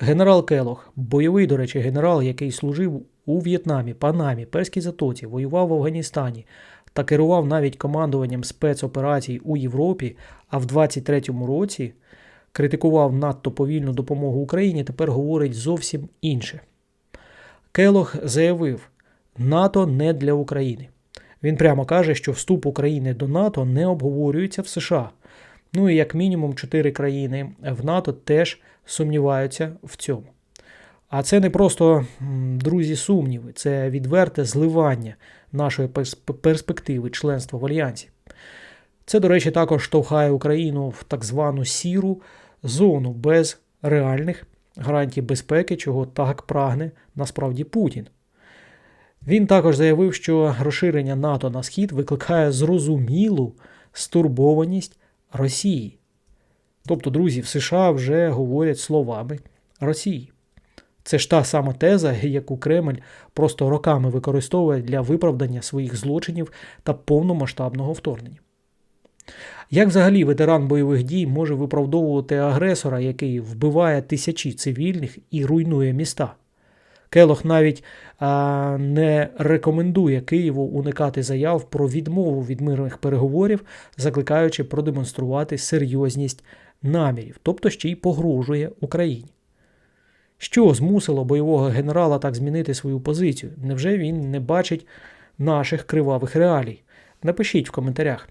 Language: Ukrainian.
Генерал Келох, бойовий, до речі, генерал, який служив у В'єтнамі, Панамі, Перській Затоці, воював в Афганістані та керував навіть командуванням спецоперацій у Європі, а в 23-му році критикував надто повільну допомогу Україні, тепер говорить зовсім інше. Келох заявив: НАТО не для України. Він прямо каже, що вступ України до НАТО не обговорюється в США. Ну і як мінімум чотири країни в НАТО теж сумніваються в цьому. А це не просто друзі сумніви, це відверте зливання нашої перспективи членства в альянсі. Це, до речі, також штовхає Україну в так звану сіру зону без реальних гарантій безпеки, чого так прагне насправді Путін. Він також заявив, що розширення НАТО на схід викликає зрозумілу стурбованість Росії. Тобто, друзі, в США вже говорять словами Росії. Це ж та сама теза, яку Кремль просто роками використовує для виправдання своїх злочинів та повномасштабного вторгнення. Як взагалі ветеран бойових дій може виправдовувати агресора, який вбиває тисячі цивільних і руйнує міста? Келох навіть а, не рекомендує Києву уникати заяв про відмову від мирних переговорів, закликаючи продемонструвати серйозність намірів, тобто ще й погрожує Україні. Що змусило бойового генерала так змінити свою позицію? Невже він не бачить наших кривавих реалій? Напишіть в коментарях.